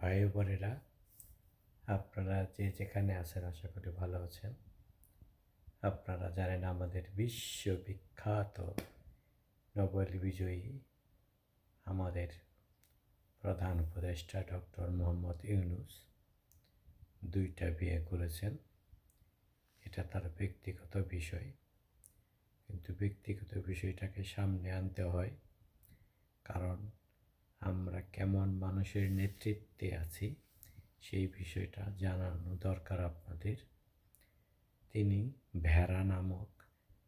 ভাই বোনেরা, আপনারা যে যেখানে আছেন আশা করি ভালো আছেন। আপনারা জানেন আমাদের বিশ্ববিখ্যাত নোবেল বিজয়ী আমাদের প্রধান উপদেষ্টা ডক্টর মোহাম্মদ ইউনুস দুইটা বিয়ে করেছেন। এটা তার ব্যক্তিগত বিষয়, কিন্তু ব্যক্তিগত বিষয়টাকে সামনে আনতে হয়। কারণ আমরা কেমন মানুষের নেতৃত্বে আছি সেই বিষয়টা জানানো দরকার আপনাদের। তিনি ভেড়া নামক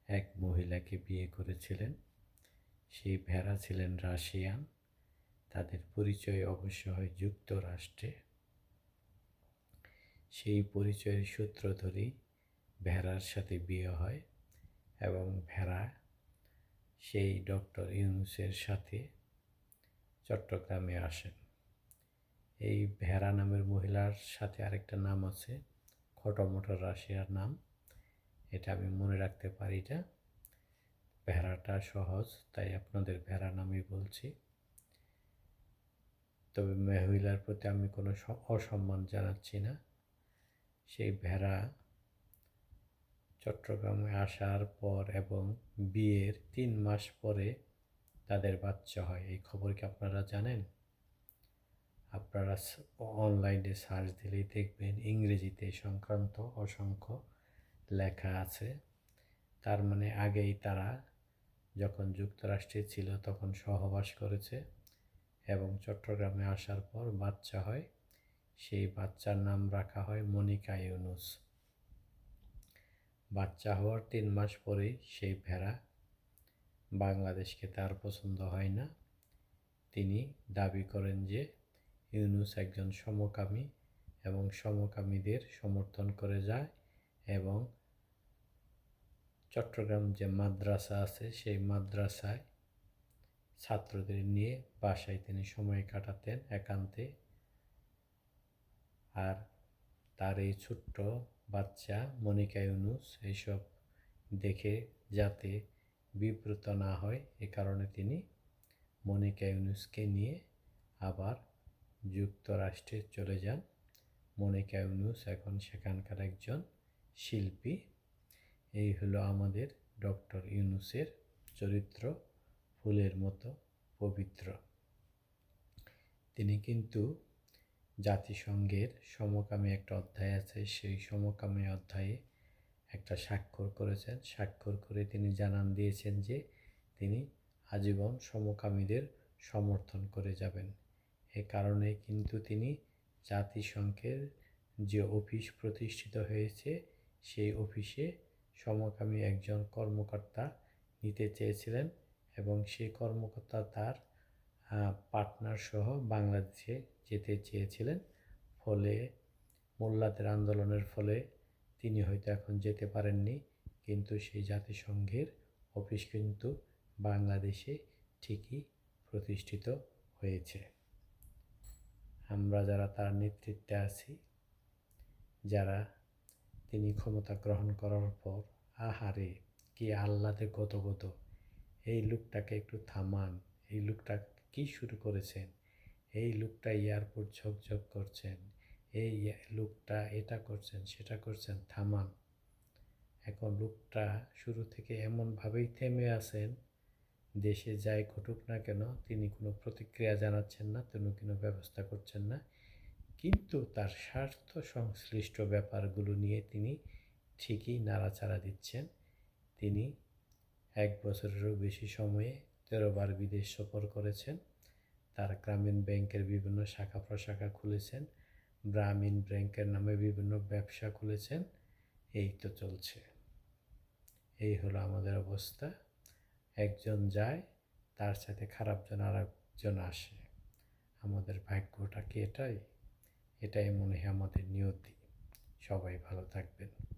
এক মহিলাকে বিয়ে করেছিলেন। সেই ভেড়া ছিলেন রাশিয়ান। তাদের পরিচয় অবশ্য হয় যুক্তরাষ্ট্রে। সেই পরিচয়ের সূত্র ধরেই ভেড়ার সাথে বিয়ে হয় এবং ভেড়া সেই ডক্টর ইউনুসের সাথে চট্টগ্রামে আসেন। এই ভেড়া নামের মহিলার সাথে আরেকটা নাম আছে, খটোমটো রাশিয়ার নাম। এটা আমি মনে রাখতে পারি না ভেড়াটা সহজ, তাই আপনাদের ভেড়া নামই বলছি। তবে মহিলার প্রতি আমি কোনো অসম্মান জানাচ্ছি না। সেই ভেড়া চট্টগ্রামে আসার পর এবং বিয়ের তিন মাস পরে তাদের বাচ্চা হয়। এই খবর কি আপনারা জানেন? আপনারা অনলাইনে সার্চ দিলেই দেখবেন ইংরেজিতে সংক্রান্ত অসংখ্য লেখা আছে। তার মানে আগেই তারা যখন যুক্তরাষ্ট্রে ছিল তখন সহবাস করেছে এবং চট্টগ্রামে আসার পর বাচ্চা হয়। সেই বাচ্চার নাম রাখা হয় মনিকা ইউনুস। বাচ্চা হওয়ার তিন মাস পরেই সেই ভেড়া বাংলাদেশকে তার পছন্দ হয় না। তিনি দাবি করেন যে ইউনুস একজন সমকামী এবং সমকামীদের সমর্থন করে যায় এবং চট্টগ্রাম যে মাদ্রাসা আছে সেই মাদ্রাসায় ছাত্রদের নিয়ে বাসায় তিনি সময় কাটাতেন একান্তে। আর তার এই ছোট্ট বাচ্চা মনিকা ইউনুস এইসব দেখে যাতে বিব্রত না হয়, এ কারণে তিনি মনিকা ইউনুসকে নিয়ে আবার যুক্তরাষ্ট্রে চলে যান। মনিকা ইউনুস এখন সেখানকার একজন শিল্পী। এই হলো আমাদের ডক্টর ইউনুসের চরিত্র, ফুলের মতো পবিত্র। তিনি কিন্তু জাতিসংঘের সমকামী একটা অধ্যায় আছে, সেই সমকামী অধ্যায়ে একটা স্বাক্ষর করেছেন। স্বাক্ষর করে তিনি জানান দিয়েছেন যে তিনি আজীবন সমকামীদের সমর্থন করে যাবেন। এ কারণে কিন্তু তিনি জাতিসংঘের যে অফিস প্রতিষ্ঠিত হয়েছে, সেই অফিসে সমকামী একজন কর্মকর্তা নিতে চেয়েছিলেন এবং সেই কর্মকর্তা তার পার্টনার সহ বাংলাদেশে যেতে চেয়েছিলেন। ফলে মোল্লাদের আন্দোলনের ফলে তিনি হয়তো এখন যেতে পারেননি, কিন্তু সেই জাতিসংঘের অফিস কিন্তু বাংলাদেশে ঠিকই প্রতিষ্ঠিত হয়েছে। আমরা যারা তার নেতৃত্বে আছি, যারা তিনি ক্ষমতা গ্রহণ করার পর, আহারে, কি আল্লাতে গত গত এই লোকটাকে একটু থামান, এই লোকটা কি শুরু করেছেন, এই লোকটা এয়ারপোর্ট ঝকঝক করছেন এই লোকটা এটা করছেন, সেটা করছেন, থামান। এখন লোকটা শুরু থেকে এমনভাবেই থেমে আছেন, দেশে যাই ঘটুক না কেন, তিনি কোনো প্রতিক্রিয়া জানাচ্ছেন না, তিনি কোনো ব্যবস্থা করছেন না। কিন্তু তার স্বার্থ সংশ্লিষ্ট ব্যাপারগুলো নিয়ে তিনি ঠিকই নাড়াচাড়া দিচ্ছেন। তিনি এক বছরেরও বেশি সময়ে তেরোবার বিদেশ সফর করেছেন। তার গ্রামীণ ব্যাংকের বিভিন্ন শাখা প্রশাখা খুলেছেন। গ্রামীণ ব্যাংকের নামে বিভিন্ন ব্যবসা খুলেছেন। এই তো চলছে। এই হলো আমাদের অবস্থা। একজন যায়, তার সাথে খারাপজন আর একজন আসে। আমাদের ভাগ্যটা কি এটাই? এটাই মনে হয় আমাদের নিয়তি। সবাই ভালো থাকবেন।